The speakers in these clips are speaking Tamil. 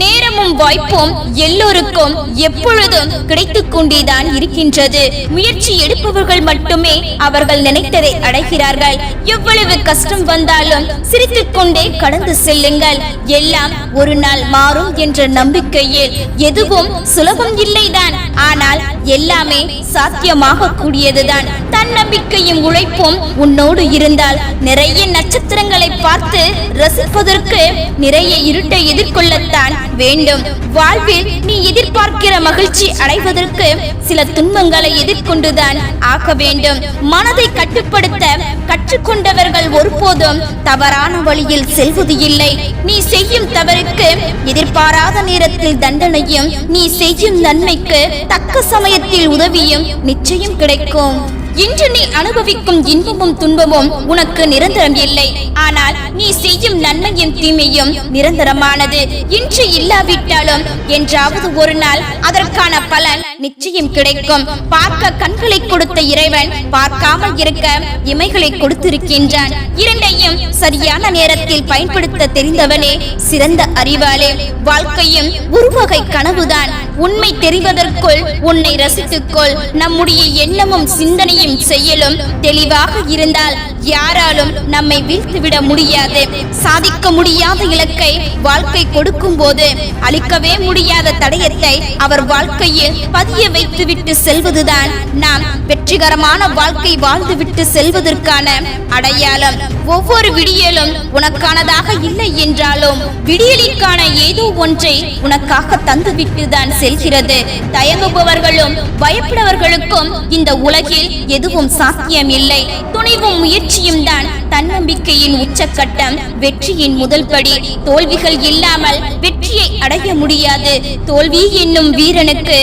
நேர் வாய்ப்பும் எல்லோருக்கும் எப்பொழுதும் கிடைத்துக் கொண்டேதான் இருக்கின்றது. முயற்சி எடுப்பவர்கள் மட்டுமே அவர்கள் நினைத்ததை அடைகிறார்கள். எவ்வளவு கஷ்டம் வந்தாலும் சிரித்துக் கொண்டே கடந்து செல்லுங்கள். எல்லாம் ஒரு நாள் மாறும் என்ற நம்பிக்கையில் எதுவும் சுலபம் இல்லைதான். ஆனால் எல்லாமே சாத்தியமாக கூடியதுதான் தன்னம்பிக்கையும் உழைப்பும் உன்னோடு இருந்தால் நிறைய நட்சத்திரங்களை பார்த்து ரசிப்பதற்கு நிறைய இருட்டை எதிர்கொள்ளத்தான் வேண்டும். வாழ்வில் நீ எதிர்பார்க்கிற மகிழ்ச்சி அடைவதற்கு சில துன்பங்களை எதிர்கொண்டுதான் ஆக வேண்டும். மனதை கட்டுப்படுத்த கற்றுக்கொண்டவர்கள் ஒருபோதும் தவறான வழியில் செல்வது இல்லை. நீ செய்யும் தவறுக்கு எதிர்பாராத நேரத்தில் தண்டனையும் நீ செய்யும் நன்மைக்கு தக்க சமயத்தில் உதவியும் நிச்சயம் கிடைக்கும். இன்று நீ அனுபவிக்கும் இன்பமும் துன்பமும் உனக்கு நிரந்தரம் இல்லை. ஆனால் நீ செய்யும் நன்மையும் தீமையும் நிரந்தரமானது. இன்று இல்லாவிட்டாலும் என்றாவது ஒரு நாள் அதற்கான பலன் நிச்சயம் கிடைக்கும். பார்க்க கண்களை கொடுத்த இறைவன் பார்க்காமல் இருக்க இமைகளை கொடுத்திருக்கின்றான். இரண்டையும் சரியான நேரத்தில் பயன்படுத்த தெரிந்தவனே சிறந்த அறிவாளே. வாழ்க்கையும் உருவகை கனவுதான். உண்மை தெரிவதற்குள் உன்னை ரசித்துக்கொள். நம்முடைய எண்ணமும் சிந்தனையும் செயலும் தெளிவாக இருந்தால் யாராலும் நம்மை வீழ்த்துவிட முடியாது. சாதிக்க முடியாத இலக்கை வாழ்க்கை கொடுக்கும் போது அழிக்கவே முடியாத தடயத்தை அவர் வாழ்க்கையில் அமைய வைத்துவிட்டு செல்வதுதான். நாம் வெற்றிகரமான வாழ்க்கை வாழ்ந்துவிட்டு செல்வதற்கான அடையாளம். ஒவ்வொரு விடியலும் உனக்கானதாக இல்லை என்றாலும் விடியலிற்கான ஏதோ ஒன்றை உனக்காக தந்துவிட்டு தான் செல்கிறது. தயங்குபவர்களும் பயப்படவர்களுக்கும் இந்த உலகில் எதுவும் சாத்தியம் இல்லை துணிவும் முயற்சியும் தான் தன்னம்பிக்கையின் உச்சக்கட்டம் வெற்றியின் முதல் படி தோல்விகள் இல்லாமல் வெற்றியை அடைய முடியாது. தோல்வி என்னும் வீரனுக்கு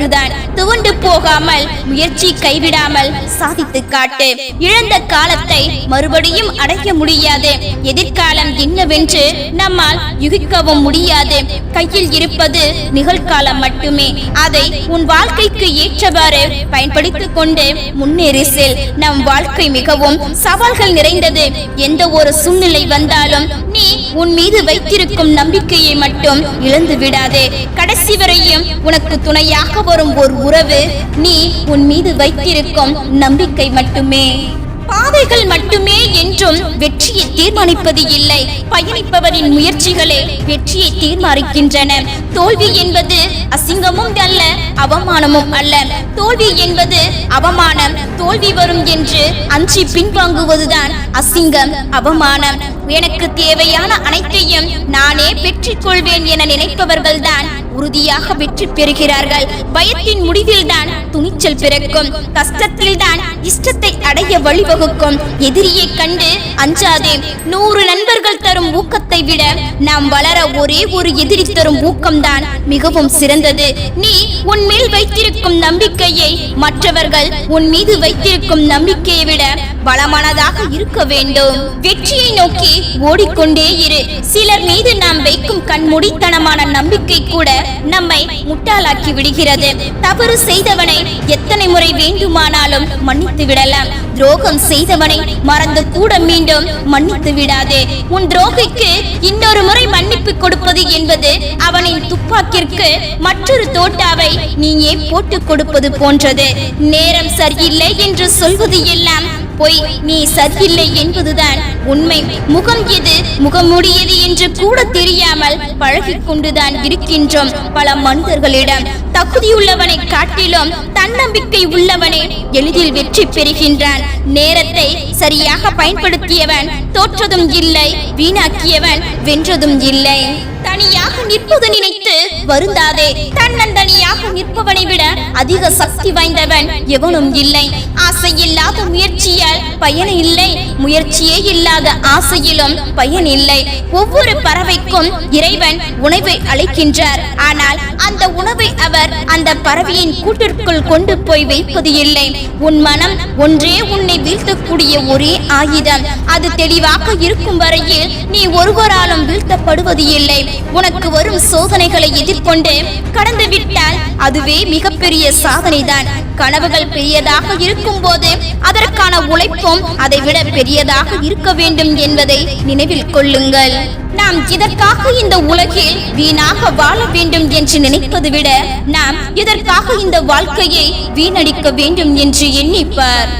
அழகுதான் துவண்டு போகாமல் முயற்சி கைவிடாமல் சாதித்து காட்டு. இழந்த காலத்தை மறுபடியும் அடைய முடியாது. எதிர்காலம் என்னவென்று நம்மால் யுகிக்கவும் முடியாது. கையில் இருப்பது நிகழ்காலம் மட்டுமே. அதை உன் வாழ்க்கைக்கு ஏற்றவாறு பயன்படுத்திக் கொண்டு முன்னேறி செல். நம் வாழ்க்கை மிகவும் சவால்கள் நிறைந்தது. எந்த ஒரு சூழ்நிலை வந்தாலும் நீ உன் மீது வைத்திருக்கும் நம்பிக்கையை மட்டும் இழந்து விடாதே கடைசி வரையும் உனக்கு துணையாக வரும் ஒரு உறவு நீ உன் மீது வைத்திருக்கும் நம்பிக்கை மட்டுமே. பாதைகள் மட்டுமே என்றும் வெற்றியை தீர்மானிப்பது இல்லை. பயணிப்பவரின் முயற்சிகளே வெற்றியை தீர்மானிக்கின்றன. தோல்வி என்பது அசிங்கமும் அல்ல அவமானமும் அல்ல. தோல்வி என்பது அவமானம். தோல்வி வரும் என்று அஞ்சி பின்வாங்குவதுதான் அசிங்கம் அவமானம். எனக்கு தேவையான அனைத்தையும் நானே பெற்றுக் கொள்வேன் என நினைப்பவர்கள்தான் உறுதியாக வெற்றி பெறுகிறார்கள். பயத்தின் முடிவில்தான் துணிச்சல் பிறக்கும். கஷ்டத்தில்தான் இஷ்டத்தை அடைய வழிவகுக்கும். எதிரியை கண்டு அஞ்சாதே. நூறு நண்பர்கள் தரும் ஊக்கத்தை விட நாம் வளர ஒரே ஒரு எதிரி தரும் ஊக்கம்தான் மிகவும் சிறந்தது. நீ உன் மேல் வைத்திருக்கும் நம்பிக்கையை மற்றவர்கள் உன் மீது வைத்திருக்கும் நம்பிக்கையை விட பலமானதாக இருக்க வேண்டும். வெற்றியை நோக்கி ஓடிக்கொண்டே இரு. சிலர் மீது நாம் வைக்கும் கண்மூடித்தனமான நம்பிக்கை கூட நம்மை முட்டாளாக்கி விடுகிறது. தவறு செய்தவனை எத்தனை முறை வேண்டுமானாலும் மன்னித்து விடலாம். துரோகம் செய்தவனை மறந்து கூட மீண்டும் மன்னித்து விடாதே. உன் துரோகிக்கு இன்னொரு முறை மன்னிப்பு கொடுப்பது என்பது அவனின் துப்பாக்கிற்கு மற்றொரு தோட்டாவை நீயே போட்டுக் கொடுப்பது போன்றது. நேரம் சரியில்லை என்று சொல்வது எல்லாம் பொய் நீ சரியில்லை என்பதுதான் உண்மை. முகம் எது? முகமுடியது என்று கூட தெரியாமல் பழகிக் கொண்டுதான் இருக்கின்றோம் பல மனிதர்களிடம். தகுதியுள்ளவனை காட்டிலும் தன்னம்பிக்கை உள்ளவனே எளிதில் வெற்றி பெறுகின்றான். நேரத்தை சரியாக பயன்படுத்தியவன் தோற்றதும் இல்லை வீணாக்கியவன் வென்றதும் இல்லை. தனியாக நிற்பது நினைத்து வருந்தாதே. தன்னந்தனியாக நிற்பவனை விட அதிக சக்தி வாய்ந்தவன் எவனும் இல்லை. ஆசை இல்லாத முயற்சியால் பயன் இல்லை முயற்சியே இல்லாத ஆசையிலும் பயன் இல்லை ஒவ்வொரு பறவைக்கும் இறைவன் உணவை அளிக்கின்றார். ஆனால் அந்த உணவை அவர் அந்த பறவையின் கூட்டிற்குள் கொண்டு போய் வைப்பது இல்லை உன் மனம் ஒன்றே உன்னை வீழ்த்தக்கூடிய ஒரே ஆயுதம். அது தெளிவாக இருக்கும் வரையில் நீ ஒருவராலும் வீழ்த்தப்படுவது இல்லை உனக்கு வரும் சோதனைகளை எதிர்கொண்டு கடந்துவிட்டால் அதுவே மிகப்பெரிய சாதனைதான். கனவுகள் பெரியதாக இருக்கும் போது அதற்கான உழைப்பும் அதைவிட பெரியதாக இருக்க வேண்டும் என்பதை நினைவில் கொள்ளுங்கள். நாம் இதற்காக இந்த உலகில் வீணாக வாழ வேண்டும் என்று நினைப்பது விட நாம் இதற்காக இந்த வாழ்க்கையை வீணடிக்க வேண்டும் என்று எண்ணிப்பார்.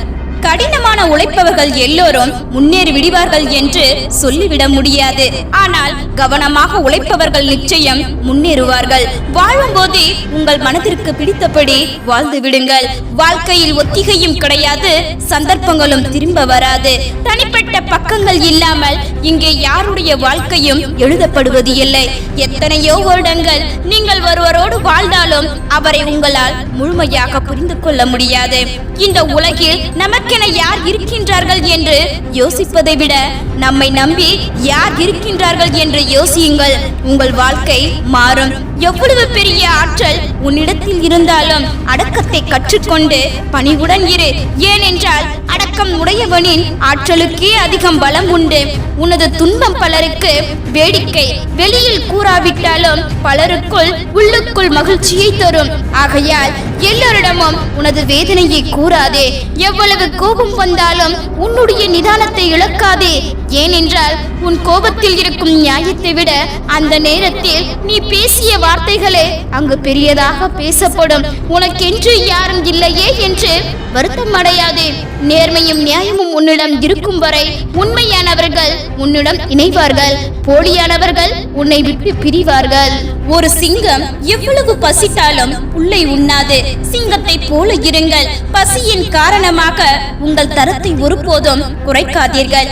கடினமான உழைப்பவர்கள் எல்லோரும் முன்னேறி விடுவார்கள் என்று சொல்லிவிட முடியாது. ஆனால் கவனமாக உழைப்பவர்கள் நிச்சயம் முன்னேறுவார்கள். வாழும்போதே உங்கள் மனதிற்கு பிடித்தபடி வாழ்ந்து விடுங்கள். வாழ்க்கையில் ஒத்திகையும் கிடையாது சந்தர்ப்பங்களும் திரும்ப வராது. தனிப்பட்ட பக்கங்கள் இல்லாமல் இங்கே யாருடைய வாழ்க்கையும் எழுதப்படுவது இல்லை. எத்தனையோ வருடங்கள் நீங்கள் ஒருவரோடு வாழ்ந்தாலும் அவரை உங்களால் முழுமையாக புரிந்து கொள்ள முடியாது. இந்த உலகில் நமக்கு நமக்கென யார் இருக்கின்றார்கள் என்று யோசிப்பதை விட நம்மை நம்பி யார் இருக்கின்றார்கள் என்று யோசியுங்கள். உங்கள் வாழ்க்கை மாறும். எவ்வளவு பெரிய ஆற்றல் உன்னிடத்தில் இருந்தாலும் அடக்கத்தை கற்றுக்கொண்டு பணிவுடன் இரு. ஏனென்றால் அடக்கம் உடையவனின் ஆற்றலுக்கே அதிகம் பலம் உண்டு. உனது துன்பம் பலருக்கு வேடிக்கை. வெளியில் கூறாவிட்டாலும் பலருக்குள் உள்ளுக்குள் மகிழ்ச்சியை தரும். ஆகையால் எல்லோரிடமும் உனது வேதனையை கூறாதே. எவ்வளவு கோபம் வந்தாலும் உன்னுடைய நிதானத்தை இழக்காதே. ஏனென்றால் உன் கோபத்தில் இருக்கும் நியாயத்தை விட அந்த நேரத்தில் நீ பேசிய வார்த்தைகளே அங்கு பெரியதாக பேசப்படும். உனக்கென்று யாரும் இல்லையே என்று வருத்தம் அடையாதே. நேர்மையும் நியாயமும் உன்னிடம் இருக்கும் வரை உண்மையானவர்கள் உன்னிடம் இணைவார்கள். போலியானவர்கள் உன்னை விட்டு பிரிவார்கள். ஒரு சிங்கம் எவ்வளவு பசித்தாலும் புல்லை உண்ணாது. சிங்கத்தை போல இருங்கள். பசியின் காரணமாக உங்கள் தரத்தை ஒருபோதும் குறைக்காதீர்கள்.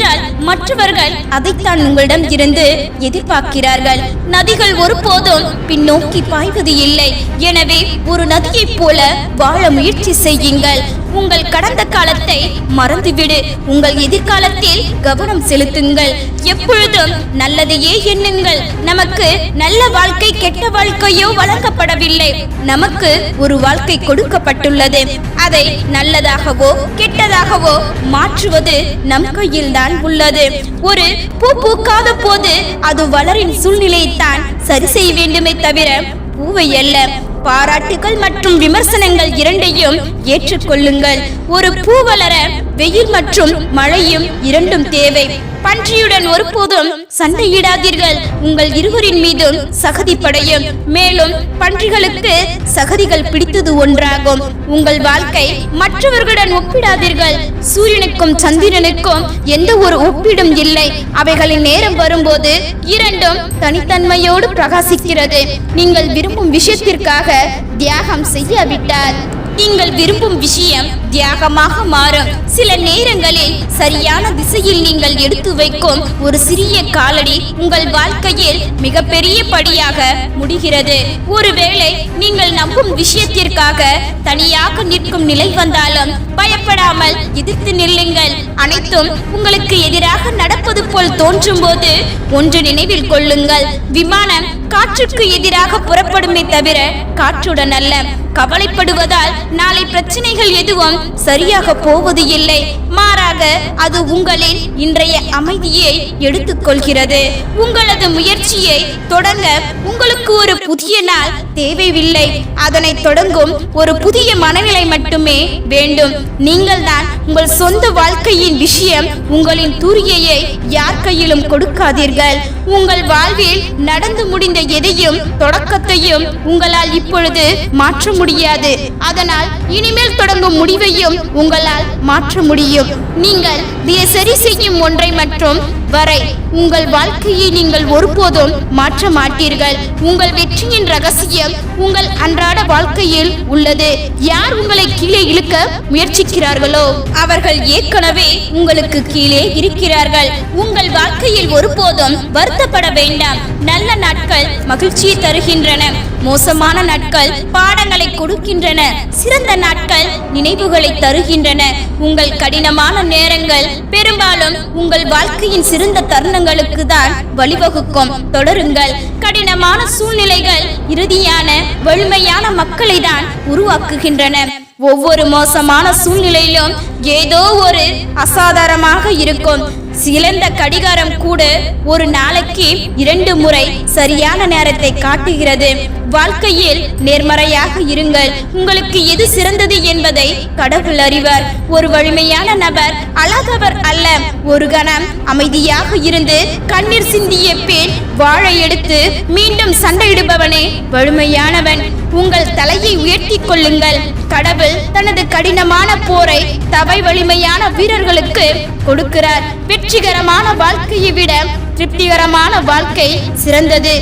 என்றால் மற்றவர்கள் அதைத்தான் உங்களிடம் இருந்து எதிர்பார்க்கிறார்கள். நதிகள் ஒருபோதும் பின்னோக்கி பாய்வது இல்லை. எனவே ஒரு நதியைப் போல வாழ முயற்சி செய்யுங்கள். உங்கள் கடந்த காலத்தை மறந்துவிடு. உங்கள் எதிர்காலத்தில் கவனம் செலுத்துங்கள். எப்பொழுதும் நல்லதையே எண்ணுங்கள். நமக்கு நல்ல வாழ்க்கை கெட்ட வாழ்க்கையோ வழங்கப்படவில்லை. நமக்கு ஒரு வாழ்க்கை கொடுக்கப்பட்டுள்ளது. அதை நல்லதாகவோ கெட்டதாகவோ மாற்றுவது நம் கையில்தான் உள்ளது. ஒரு பூ பூக்காத போது அது வளரின் சூழ்நிலையைத்தான் சரி செய்ய வேண்டுமே தவிர பூவை அல்ல. பாராட்டுகள் மற்றும் விமர்சனங்கள் இரண்டையும் ஏற்றுக்கொள்ளுங்கள். ஒரு பூ வளர வெயில் மற்றும் மழையும் இரண்டும் தேவை. பன்றியுடன் ஒருபோதும் சண்டையிடாதீர்கள். உங்கள் இருவரின் மீதும் சகதி படையும். மேலும் பன்றிகளுக்கு சகதிகள் பிடித்தது ஒன்றாகும். உங்கள் வாழ்க்கை மற்றவர்களுடன் ஒப்பிடாதீர்கள். சூரியனுக்கும் சந்திரனுக்கும் எந்த ஒரு ஒப்பிடும் இல்லை. அவைகளின் நேரம் வரும்போது இரண்டும் தனித்தன்மையோடு பிரகாசிக்கிறது. நீங்கள் விரும்பும் விஷயத்திற்காக தியாகம் செய்யாவிட்டால் நீங்கள் விரும்பும் விஷயம் தியாகமாக மாறும் சில நேரங்களில் சரியான திசையில் நீங்கள் எடுத்து வைக்கும் ஒரு சிறிய காலடி உங்கள் வாழ்க்கையில் மிகப்பெரிய படியாக முடிகிறது. ஒருவேளை நீங்கள் நம்பும் விஷயத்திற்காக தனியாக நிற்கும் நிலை வந்தாலும் பயப்படாமல் எதிர்த்து நில்லுங்கள். அனைத்தும் உங்களுக்கு எதிராக நடப்பது போல் தோன்றும் போது ஒன்று நினைவில் கொள்ளுங்கள். விமானம் காற்றுக்கு எதிராக புறப்படுமே தவிர காற்றுடன் அல்ல. கவலைப்படுவதால் நாளை பிரச்சனைகள் எதுவும் சரியாக போவது இல்லை. மாறாக அது உங்களின் இன்றைய அமைதியை எடுத்துக்கொள்கிறது. உங்களது முயற்சியை தொடங்க உங்களுக்கு ஒரு புதிய நாள் தேவையில்லை. அதனை தொடங்கும் ஒரு புதிய மனநிலை மட்டுமே வேண்டும். நீங்கள் தான் உங்கள் சொந்த வாழ்க்கையின் விஷயம் உங்களின் தூரியையை யார் கையிலும் கொடுக்காதீர்கள். உங்கள் வாழ்வில் நடந்து முடிந்த எதையும் தொடக்கத்தையும் உங்களால் இப்பொழுது மாற்ற முடியாது. அதனால் இனிமேல் தொடங்கும் முடிவையும் உங்களால் மாற்ற முடியும். நீங்கள் தினசரி செய்யும் ஒன்றை மற்றும் வரை உங்கள் வாழ்க்கையை நீங்கள் ஒருபோதும் மாற்ற மாட்டீர்கள். உங்கள் வெற்றியின் ரகசியம் உங்கள் அன்றாட வாழ்க்கையில் உள்ளது. யார் உங்களை கீழே இழுக்க முயற்சிக்கிறார்களோ அவர்கள் ஏற்கனவே உங்களுக்கு கீழே இருக்கிறார்கள். உங்கள் வாழ்க்கையில் ஒருபோதும் வருத்தப்பட வேண்டாம். நல்ல நாட்கள் மகிழ்ச்சியை தருகின்றன. மோசமான நாட்கள் பாடங்களை கொடுக்கின்றன. சிறந்த நாட்கள் நினைவுகளை தருகின்றன. உங்கள் கடினமான நேரங்கள் பெரும்பாலும் உங்கள் வாழ்க்கையின் சிறந்த தருணங்களுக்கு தான் வழிவகுக்கும். தொடருங்கள். கடினமான சூழ்நிலைகள் இறுதியான வலிமையான மக்களை தான் உருவாக்குகின்றன. ஒவ்வொரு மோசமான சூழ்நிலையிலும் ஏதோ ஒரு அசாதாரணமாக இருக்கும். சிலந்த கடிகாரம் கூட ஒரு நாளைக்கு இரண்டு முறை சரியான நேரத்தை காட்டுகிறது. வாழ்க்கையில் நேர்மறையாக இருங்கள். உங்களுக்கு எது சிறந்தது என்பதை கடவுள் அறிவார். ஒரு வலிமையான நபர் அழகவர் அல்ல. ஒரு கணம் அமைதியாக இருந்து கண்ணீர் சிந்திய பின் வாழை எடுத்து மீண்டும் சண்டையிடுபவனே வலிமையானவன். உங்கள் தலையை உயர்த்திக் கொள்ளுங்கள். கடவுள் தனது கடினமான போரை தவை வலிமையான வீரர்களுக்கு கொடுக்கிறார். வெற்றிகரமான வாழ்க்கையை விட திருப்திகரமான வாழ்க்கை சிறந்தது.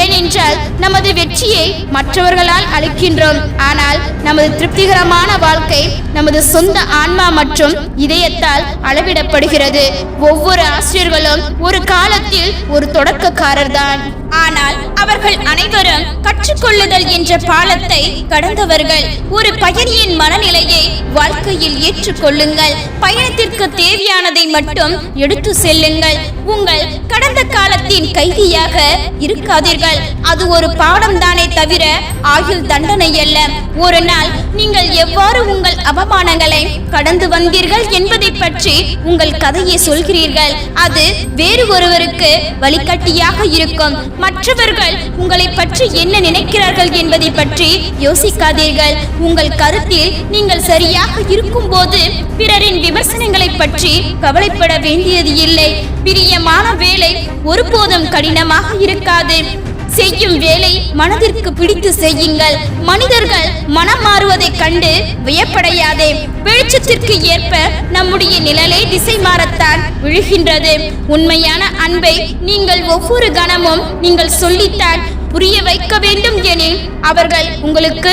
ஏனென்றால் நமது வெற்றியை மற்றவர்களால் அளிக்கின்றோம். ஆனால் நமது திருப்திகரமான வாழ்க்கை நமது சொந்த ஆன்மா மற்றும் இதயத்தால் அளவிடப்படுகிறது. ஒவ்வொரு ஆசிரியர்களும் ஒரு காலத்தில் ஒரு தொடக்கக்காரர் தான் ஆனால் அவர்கள் அனைவரும் கற்றுக்கொள்ளுதல் என்ற பாலத்தை கடந்தவர்கள் ஒரு பயணியின் மனநிலையை வாழ்க்கையில் ஏற்றுக்கொள்ளுங்கள். பயணத்திற்கு தேவையானதை மட்டும் எடுத்து செல்லுங்கள். உங்கள் கடந்த காலத்தின் கைதியாக இருக்காதீர்கள். அது ஒரு பாடம் தானே தவிர ஆயுள் தண்டனை அல்ல. ஒரு நாள் நீங்கள் எவ்வாறு உங்கள் அவமானங்களை கடந்து வந்தீர்கள் என்பதை பற்றி உங்கள் கதையை சொல்கிறீர்கள். அது வேறு ஒருவருக்கு வழிகாட்டியாக இருக்கும். மற்றவர்கள் உங்களை பற்றி என்ன நினைக்கிறார்கள் என்பதை பற்றி யோசிக்காதீர்கள். உங்கள் கருத்தில் நீங்கள் சரியாக இருக்கும்போது பிறரின் விமர்சனங்களை பற்றி கவலைப்பட வேண்டியது இல்லை. பிரியமான வேலை ஒருபோதும் கடினமாக இருக்காது. செய்யும் வேலை மனதிற்கு பிடித்து செய்யுங்கள். மனிதர்கள் மனம் மாறுவதைக் கண்டு வியப்படையாதே. வெளிச்சத்திற்கு ஏற்ப நம்முடைய நிழலை திசை மாறத்தான் விழுகின்றது. உண்மையான அன்பை நீங்கள் ஒவ்வொரு கணமும் நீங்கள் சொல்லித்தான் புரிய வைக்க வேண்டும் எனில் அவர்கள் உங்களுக்கு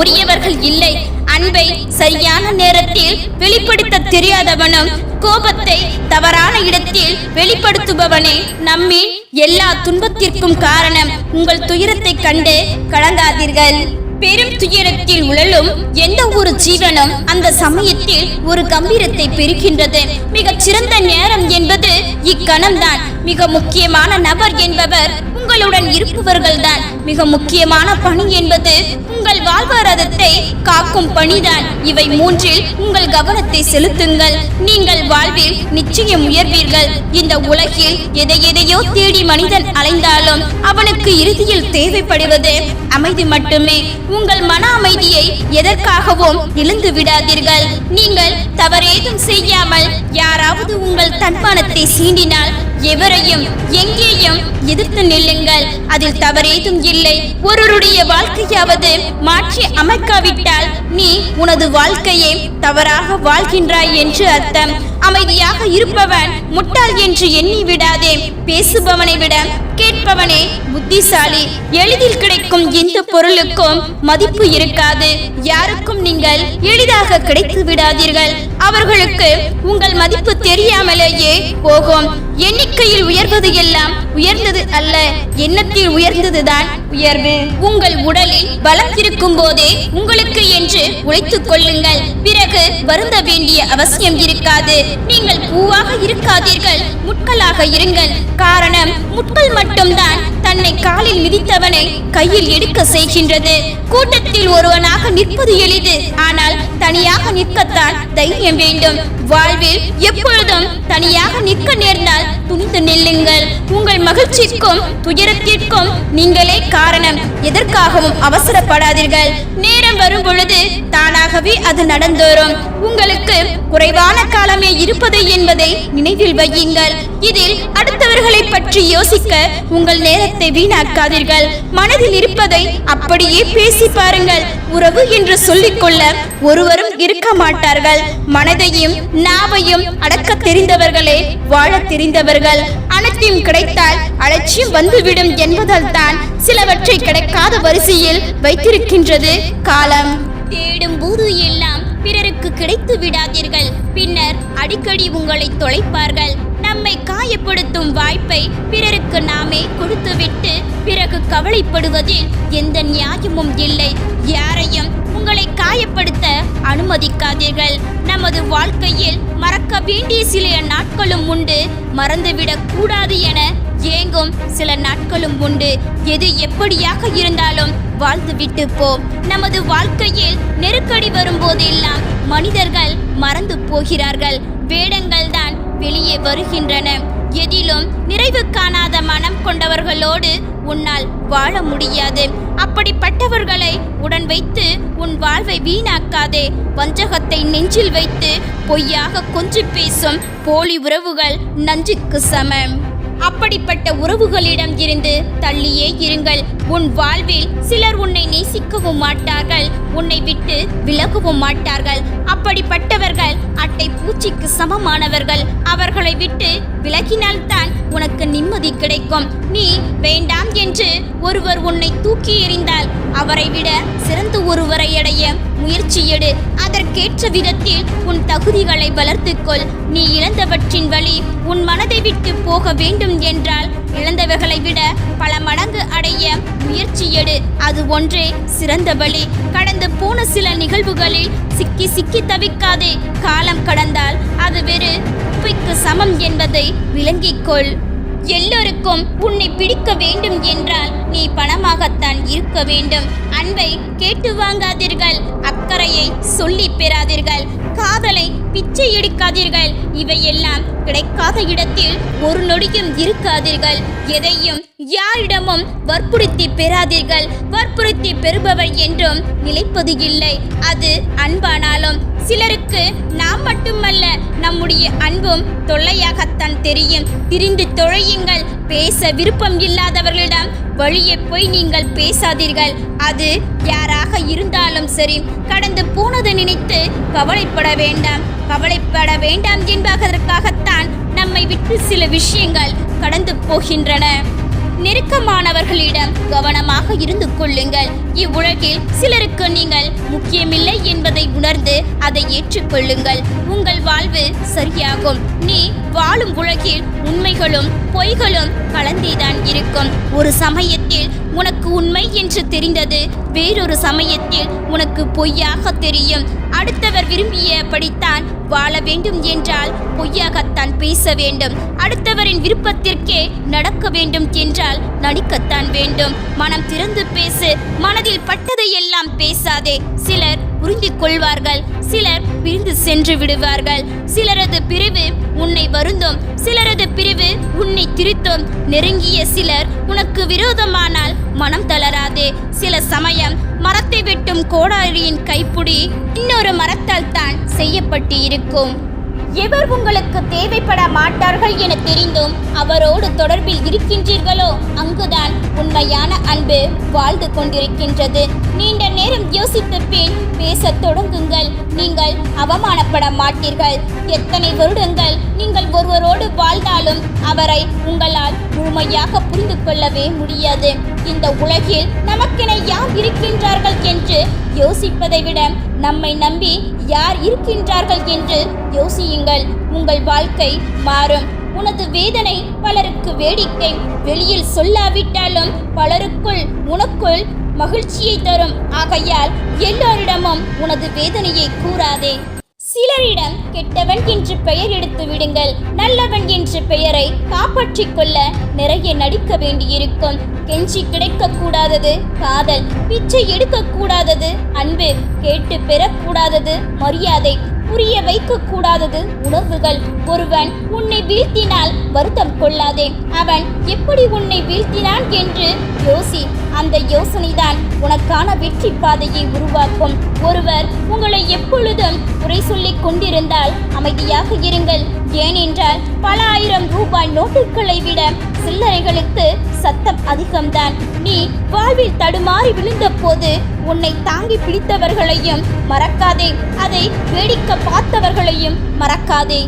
உரியவர்கள் இல்லை. அன்பை சரியான நேரத்தில் வெளிப்படுத்த தெரியாதவனும் கோபத்தை தவறான இடத்தில் வெளிப்படுத்துபவனே நம்மின் எல்லா துன்பத்திற்கும் காரணம் உங்கள் துயரத்தை கண்டு கலங்காதீர்கள் பெரும் துயரத்தில் உழலும் எந்த ஒரு ஜீவனும் அந்த சமயத்தில் ஒரு கம்பீரத்தை பெறுகின்றது. மிகச் சிறந்த நேரம் என்பது இக்கணம்தான். மிக முக்கியமான நபர் என்பவர் உங்களுடன் இருப்பவர்கள்தான். மிக முக்கியமான பணி என்பது உங்கள் வாழ்வாதாரத்தை காக்கும் பணிதான். இவை மூன்றில் உங்கள் கவனத்தை செலுத்துங்கள். நீங்கள் வாழ்வில் நிச்சயம் உயர்வீர்கள். இந்த உலகில் எதை எதையோ தேடி மனிதன் அலைந்தாலும் அவனுக்கு இறுதியில் தேவைப்படுவது அமைதி மட்டுமே. உங்கள் மன அமைதியை எதற்காகவும் இழந்து விடாதீர்கள். நீங்கள் தவறேதும் செய்யாமல் யாராவது உங்கள் தன்மானத்தை சீண்டினால் எவரையும் எங்கேயும் எதிர்த்து நில்லுங்கள். அதில் தவறேதும் இல்லை. ஒருவருடைய வாழ்க்கையாவது மாற்றி அமைக்காவிட்டால் நீ உனது வாழ்க்கையை தவறாக வாழ்கின்றாய் என்று அர்த்தம். அமைதியாக இருப்பவன் முட்டாள் என்று எண்ணி விடாதே. பேசுபவனை விட கேட்பவனே புத்திசாலி. எளிதில் கிடைக்கும் எந்த பொருளுக்கும் மதிப்பு இருக்காது. யாருக்கும் நீங்கள் எளிதாக கிடைத்து விடாதீர்கள். அவர்களுக்கு உங்கள் மதிப்பு தெரியாமலேயே போகும். எண்ணிக்கையில் உயர்வது எல்லாம் உயர்ந்தது அல்ல. எண்ணத்தில் உயர்ந்ததுதான் உயர்வு. உங்கள் உடலில் பலம் இருக்கும் போதே உங்களுக்கு என்று உழைத்துக் கொள்ளுங்கள். பிறகு வருந்த வேண்டிய அவசியம் இருக்காது. நீங்கள் பூவாக இருக்காதீர்கள். முட்களாக இருங்கள். காரணம் முட்கள் மட்டும்தான் தன்னை காலில் மிதித்தவனை கையில் எடுக்க செய்கின்றது. கூட்டத்தில் ஒருவனாக நிற்பது எளிது. ஆனால் தனியாக நிற்கத்தான் தைரியம் வேண்டும். வாழ்வில் எப்பொழுதும் தனியாக நிற்க நேர்ந்தால் துணிந்து நில்லுங்கள். உங்கள் மகிழ்ச்சிக்கும் துயரத்திற்கும் நீங்களே காரணம். எதற்காகவும் அவசரப்படாதீர்கள். நேரம் வரும் பொழுது தானாகவே அது நடந்தோறும். உங்களுக்கு குறைவான காலமே இருப்பது என்பதை நினைவில் வையுங்கள். இதில் அடுத்தவர்களை பற்றி யோசிக்க உங்கள் நேரத்தை வீணாக்காதீர்கள். மனதில் இருப்பதை அப்படியே பேசி பாருங்கள். உறவு என்று சொல்லிக்கொள்ள ஒருவரும் இருக்க மாட்டார்கள். மனதையும் நாவையும் அடக்க தெரிந்தவர்களே வாழத் தெரிந்தவர்கள். அனைத்தையும் கிடைத்தால் அலட்சியம் வந்துவிடும் என்பதால் தான் சிலவற்றை கிடைக்காத வரிசையில் வைத்திருக்கின்றது காலம். தேடும் போது எல்லாம் பிறருக்கு கிடைத்து விடாதீர்கள். பின்னர் அடிக்கடி உங்களை தொலைப்பார்கள். நம்மை காயப்படுத்தும் வாய்ப்பை பிறருக்கு நாமே கொடுத்துவிட்டு பிறகு கவலைப்படுவதில் எந்த நியாயமும் இல்லை. யாரையும் உங்களை காயப்படுத்த அனுமதிக்காதீர்கள். நமது வாழ்க்கையில் மறக்க வேண்டிய சில நாட்களும் உண்டு. மறந்துவிடக் கூடாது என ஏங்கும் சில நாட்களும் உண்டு. எது எப்படியாக இருந்தாலும் வாழ்ந்துவிட்டு போம் நமது வாழ்க்கையில் நெருக்கடி வரும்போதெல்லாம் மனிதர்கள் மறந்து போகிறார்கள். வேடங்கள் தான் வெளியே வருகின்றன. எதிலும் நிறைவு காணாத மனம் கொண்டவர்களோடு உன்னால் வாழ முடியாது. அப்படிப்பட்டவர்களை உடன் வைத்து உன் வாழ்வை வீணாக்காதே. வஞ்சகத்தை நெஞ்சில் வைத்து பொய்யாக கொஞ்சி பேசும் போலி உறவுகள் நஞ்சுக்கு சமம். அப்படிப்பட்ட உறவுகளிடம் இருந்து தள்ளியே இருங்கள். உன் வாழ்வில் சிலர் உன்னை நேசிக்கவும் மாட்டார்கள் உன்னை விட்டு விலகவும் மாட்டார்கள். அப்படிப்பட்டவர்கள் அட்டை பூச்சிக்கு சமமானவர்கள். அவர்களை விட்டு விலகினால்தான் உனக்கு நிம்மதி கிடைக்கும். நீ வேண்டாம் என்று ஒருவர் உன்னை தூக்கி எறிந்தால் அவரை விட சிறந்த ஒருவரை அடைய முயற்சி எடு. அதற்கேற்ற விதத்தில் உன் தகுதிகளை வளர்த்துக்கொள். நீ இழந்தவற்றின் வழி உன் மனதை விட்டு போக வேண்டும் என்றால் இழந்தவர்களை விட பல மடங்கு அடைய முயற்சி எடு. அது ஒன்றே சிறந்த வழி. கடந்து போன சில நிகழ்வுகளில் சிக்கி சிக்கி தவிக்காதே. காலம் கடந்தால் அது வெறு குப்பைக்கு சமம் என்பதை விளங்கிக்கொள் எல்லோருக்கும் உன்னை பிடிக்க வேண்டும் என்றால் நீ பணமாகத்தான் இருக்க வேண்டும். அன்பை கேட்டு வாங்காதீர்கள் அக்கறையை சொல்லி பெறாதீர்கள் காதலை பிச்சை எடுக்காதீர்கள் இவையெல்லாம் கிடைக்காத இடத்தில் ஒரு நொடியும் இருக்காதீர்கள். எதையும் யாரிடமும் வற்புறுத்தி பெறாதீர்கள் வற்புறுத்தி பெறுபவர் என்றும் நிலைப்பது இல்லை. அது அன்பானாலும் சிலருக்கு நாம் மட்டுமல்ல நம்முடைய அன்பும் தொல்லையாகத்தான் தெரியும். திரிந்து தொழையுங்கள். பேச விருப்பம் இல்லாதவர்களிடம் வழியே போய் நீங்கள் பேசாதீர்கள். அது யாராக இருந்தாலும் சரி கடந்து போனதை நினைத்து கவலைப்பட வேண்டாம். கவலைப்பட வேண்டாம் என்பதற்காகத்தான் நம்மை விட்டு சில விஷயங்கள் கடந்து போகின்றன. நெருக்கமானவர்களிடம் கவனமாக இருந்து கொள்ளுங்கள். இவ்வுலகில் சிலருக்கு நீங்கள் முக்கியமில்லை என்பதை உணர்ந்து அதை ஏற்றுக்கொள்ளுங்கள். உங்கள் வாழ்வு சரியாகும். நீ வாழும் உலகில் உண்மைகளும் பொய்களும் கலந்தேதான் இருக்கும். ஒரு சமயத்தில் உனக்கு உண்மை என்று தெரிந்தது வேறொரு சமயத்தில் உனக்கு பொய்யாக தெரியும். அடுத்தவர் விரும்பியபடித்தான் வாழ வேண்டும் என்றால் பொய்யாகத்தான் பேச வேண்டும். அடுத்தவரின் விருப்பத்திற்கே நடக்க வேண்டும் என்றால் நடிக்கத்தான் வேண்டும். மனம் திறந்து பேசு மனதில் பட்டதையெல்லாம் பேசாதே. சிலர் புரிந்து கொள்வார்கள் சிலர் பிரிந்து சென்று விடுவார்கள். சிலரது பிரிவு உன்னை வருந்தும் சிலரது பிரிவு உன்னை திருத்தும். நெருங்கிய சிலர் உனக்கு விரோதமானால் மனம் தளராதே. சில சமயம் மரத்தை வெட்டும் கோடாரியின் கைப்புடி இன்னொரு மரத்தால் தான் செய்யப்பட்டு இருக்கும் எவர் உங்களுக்கு தேவைப்பட மாட்டார்கள் என தெரிந்தும் அவரோடு தொடர்பில் இருக்கின்றீர்களோ? அங்குதான் உண்மையான அன்பு வாழ்ந்து கொண்டிருக்கின்றது. நீண்ட நேரம் யோசித்த பின் பேசத் தொடங்குங்கள். நீங்கள் அவமானப்பட மாட்டீர்கள். எத்தனை வருடங்கள் நீங்கள் ஒருவரோடு வாழ்ந்தாலும் அவரை உங்களால் முழுமையாக புரிந்து கொள்ளவே முடியாது. இந்த உலகில் நமக்கென யார் இருக்கின்றார்கள் என்று யோசிப்பதை விட நம்மை நம்பி யார் இருக்கின்றார்கள் என்று யோசியுங்கள். உங்கள் வாழ்க்கை மாறும். உனது வேதனை பலருக்கு வேடிக்கை. வெளியில் சொல்லாவிட்டாலும் பலருக்குள் உனக்குள் மகிழ்ச்சியை தரும். ஆகையால் எல்லோரிடமும் உனது வேதனையை கூறாதே. சிலரிடம் கெட்டவன் என்று பெயர் எடுத்து விடுங்கள். நல்லவன் என்ற பெயரை காப்பாற்றிக் கொள்ள நிறைய நடிக்க வேண்டியிருக்கும். கெஞ்சி கிடைக்கக்கூடாதது காதல் பிச்சை எடுக்கக்கூடாதது அன்பு கேட்டு பெறக்கூடாதது மரியாதை புரிய வைக்க கூடாதது உணர்வுகள். ஒருவன் உன்னை வீழ்த்தினால் வருத்தம் கொள்ளாதே. அவன் எப்படி உன்னை வீழ்த்தினான் என்று யோசி. அந்த யோசனைதான் உனக்கான வெற்றி பாதையை உருவாக்கும். ஒருவர் உங்களை எப்பொழுதும் குறை சொல்லிக் கொண்டிருந்தால் அமைதியாக இருங்கள். ஏனென்றால் பல ஆயிரம் ரூபாய் நோட்டுகளை விட சில்லறைகளுக்கு சத்தம் அதிகம்தான். நீ வாழ்வில் தடுமாறி விழுந்த போது உன்னை தாங்கி பிடித்தவர்களையும் மறக்காதே. அதை வேடிக்கை பார்த்தவர்களையும் மறக்காதே.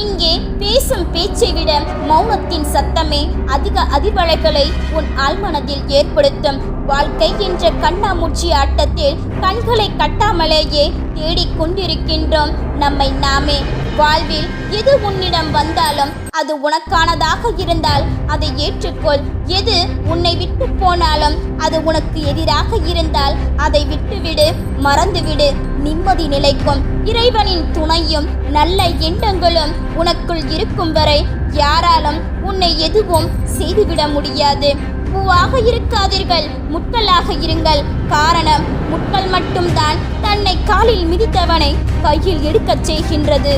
இங்கே பேசும் பேச்சை விட மௌனத்தின் சத்தமே அதிக அதிர்வலைகளை உன் ஆழ்மனதில் ஏற்படுத்தும். வாழ்க்கை என்ற கண்ணாமூச்சி ஆட்டத்தில் கண்களை கட்டாமலேயே தேடிக் கொண்டிருக்கின்றோம் நம்மை நாமே வாழ்வில் எது உன்னிடம் வந்தாலும் அது உனக்கானதாக இருந்தால் அதை ஏற்றுக்கொள். எது உன்னை விட்டு போனாலும் அது உனக்கு எதிராக இருந்தால் அதை விட்டுவிடு மறந்துவிடு. நிம்மதி நிலைக்கும். இறைவனின் துணையும் நல்ல எண்ணங்களும் உனக்குள் இருக்கும் வரை யாராலும் உன்னை எதுவும் செய்துவிட முடியாது. பூவாக இருக்காதீர்கள் முட்களாக இருங்கள். காரணம் முட்கள் மட்டும்தான் தன்னை காலில் மிதித்தவனை கையில் எடுக்கச் செய்கின்றது.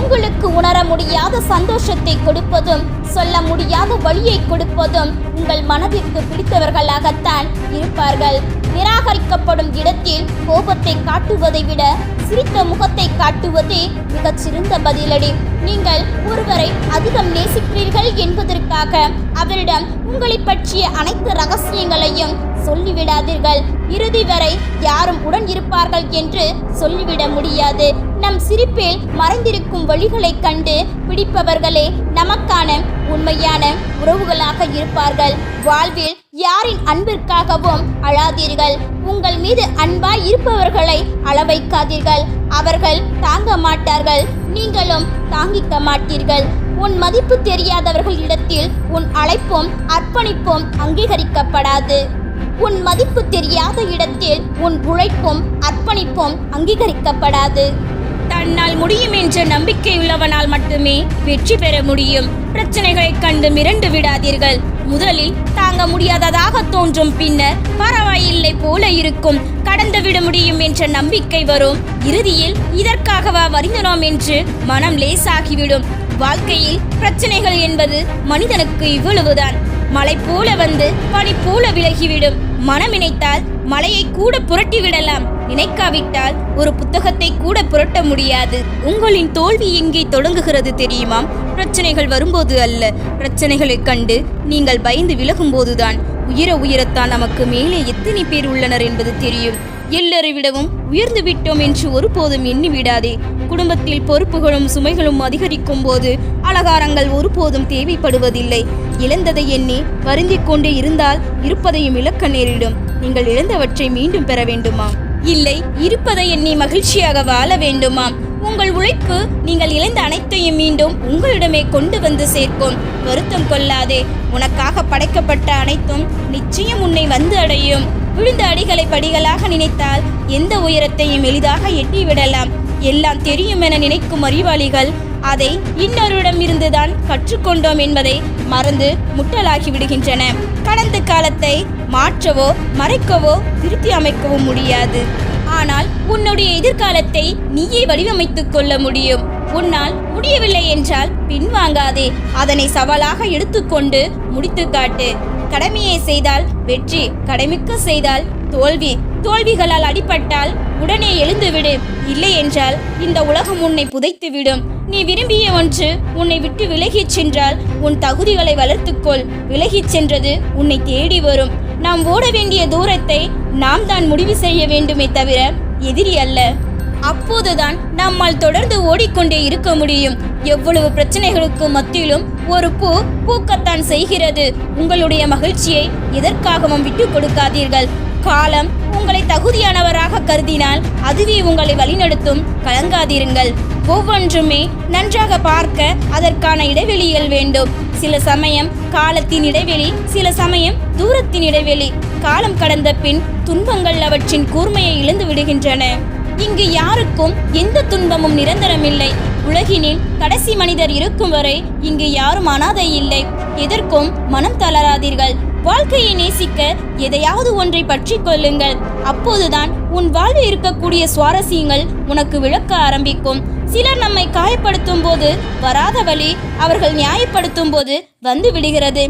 உங்களுக்கு உணர முடியாத சந்தோஷத்தை கொடுப்பதும் சொல்ல முடியாத வழியை கொடுப்பதும் உங்கள் மனதிற்கு பிடித்தவர்களாகத்தான் இருப்பார்கள். நிராகரிக்கப்படும் இடத்தில் கோபத்தை காட்டுவதை விட சிரித்த முகத்தை காட்டுவதே மிகச் சிறந்த பதிலடி. நீங்கள் ஒருவரை அதிகம் நேசிக்கிறீர்கள் என்பதற்காக அவரிடம் உங்களை பற்றிய அனைத்து ரகசியங்களையும் சொல்லிவிடாதீர்கள். இறுதி வரை யாரும் உடன் இருப்பார்கள் என்று சொல்லிவிட முடியாது. நம் சிரிப்பில் மறைந்திருக்கும் வழிகளைக் கண்டு பிடிப்பவர்களே நமக்கான உண்மையான உறவுகளாக இருப்பார்கள். வாழ்வில் யாரின் அன்பிற்காகவும் அழாதீர்கள். உங்கள் மீது அன்பாய் இருப்பவர்களை அளவைக்காதீர்கள். அவர்கள் தாங்க மாட்டார்கள். நீங்களும் தாங்கிக்க மாட்டீர்கள். உன் மதிப்பு தெரியாதவர்கள் இடத்தில் உன் அழைப்பும் அர்ப்பணிப்பும் அங்கீகரிக்கப்படாது. உன் மதிப்பு தெரியாத இடத்தில் உன் உழைப்பும் அர்ப்பணிப்பும் அங்கீகரிக்கப்படாது. தன்னால் முடியும் என்ற நம்பிக்கையுள்ளவனால் மட்டுமே வெற்றி பெற முடியும். பிரச்சனைகளை கண்டு மிரண்டு விடாதீர்கள். முதலில் தாங்க முடியாததாக தோன்றும் பின்னர் பரவாயில்லை போல இருக்கும். கடந்து விட முடியும் என்ற நம்பிக்கை வரும். இறுதியில் இதற்காகவா வருந்தினோம் என்று மனம் லேசாகிவிடும். வாழ்க்கையில் பிரச்சனைகள் என்பது மனிதனுக்கு இவ்வளவுதான். மலை போல வந்து பனி போல விலகிவிடும். மனம் நினைத்தால் மலையை கூட புரட்டி விடலாம் நினைக்காவிட்டால் ஒரு புத்தகத்தை கூட புரட்ட முடியாது. உங்களின் தோல்வி எங்கே தொடங்குகிறது தெரியுமா பிரச்சனைகள் வரும்போது அல்ல. பிரச்சனைகளைக் கண்டு நீங்கள் பயந்து விலகும்போதுதான். உயர உயரத்தான் நமக்கு மேலே எத்தனை பேர் உள்ளனர் என்பது தெரியும். எல்லாரை விடவும் உயர்ந்து விட்டோம் என்று ஒருபோதும் எண்ணி விடாதே. குடும்பத்தில் பொறுப்புகளும் சுமைகளும் அதிகரிக்கும் போது அலகாரங்கள் ஒருபோதும் தேவைப்படுவதில்லை. இழந்ததை எண்ணி வருந்திக் கொண்டே இருந்தால் இருப்பதையும் இழக்க நேரிடும். நீங்கள் இழந்தவற்றை மீண்டும் பெற வேண்டுமா? இல்லை இருப்பதை எண்ணி மகிழ்ச்சியாக வாழ வேண்டுமாம் உங்கள் உழைப்பு நீங்கள் இழந்த அனைத்தையும் மீண்டும் உங்களிடமே கொண்டு வந்து சேர்க்கும். வருத்தம் கொள்ளாதே உனக்காக படைக்கப்பட்ட அனைத்தும் நிச்சயம் உன்னை வந்து அடையும். விழுந்த அடிகளை படிகளாக நினைத்தால் எந்த உயரத்தையும் எளிதாக எட்டிவிடலாம். எல்லாம் தெரியும் என நினைக்கும் அறிவாளிகள் அதை இன்னொருடம் இருந்துதான் கற்றுக்கொண்டோம் என்பதை மறந்து முட்டலாகி விடுகின்றன. கடந்த காலத்தை மாற்றவோ மறைக்கவோ திருத்தி அமைக்கவோ முடியாது. ஆனால் உன்னுடைய எதிர்காலத்தை நீயே வடிவமைத்துக் கொள்ள முடியும். உன்னால் முடியவில்லை என்றால் பின்வாங்காதே. அதனை சவாலாக எடுத்துக்கொண்டு முடித்து காட்டு. கடமையை செய்தால் வெற்றி கடமைக்கு செய்தால் தோல்வி. தோல்விகளால் அடிபட்டால் உடனே எழுந்துவிடு. இல்லை என்றால் இந்த உலகம் உன்னை புதைத்து விடும் நீ விரும்பிய ஒன்று உன்னை விட்டு விலகிச் சென்றால் உன் தகுதிகளை வளர்த்துக்கொள். விலகிச் சென்றது உன்னை தேடி வரும். நாம் ஓட வேண்டிய தூரத்தை நாம் தான் முடிவு செய்ய வேண்டுமே தவிர எதிரி அல்ல. அப்போதுதான் நம்மால் தொடர்ந்து ஓடிக்கொண்டே இருக்க முடியும். எவ்வளவு பிரச்சனைகளுக்கு மத்தியிலும் ஒரு பூ பூக்கத்தான் செய்கிறது. உங்களுடைய மகிழ்ச்சியை எதற்காகவும் விட்டு கொடுக்காதீர்கள். காலம் உங்களை தகுதியானவராக கருதினால் அதுவே உங்களை வழிநடத்தும். கலங்காதிருங்கள். ஒவ்வொன்றுமே நன்றாக பார்க்க அதற்கான இடைவெளிகள் வேண்டும். சில சமயம் காலத்தின் இடைவெளி சில சமயம் தூரத்தின் இடைவெளி. காலம் கடந்த பின் துன்பங்கள் அவற்றின் கூர்மையை இழந்து விடுகின்றன. இங்கு யாருக்கும் எந்த துன்பமும் நிரந்தரமில்லை. உலகினில் கடைசி மனிதர் இருக்கும் வரை இங்கு யாரும் அனாதை இல்லை. எதற்கும் மனம் தளராதீர்கள். வாழ்க்கையை நேசிக்க எதையாவது ஒன்றை பற்றி கொள்ளுங்கள். அப்போதுதான் உன் வாழ்வில் இருக்கக்கூடிய சுவாரஸ்யங்கள் உனக்கு விளக்க ஆரம்பிக்கும். சிலர் நம்மை காயப்படுத்தும் போது வராத வழி அவர்கள் நியாயப்படுத்தும் போது வந்து விடுகிறது.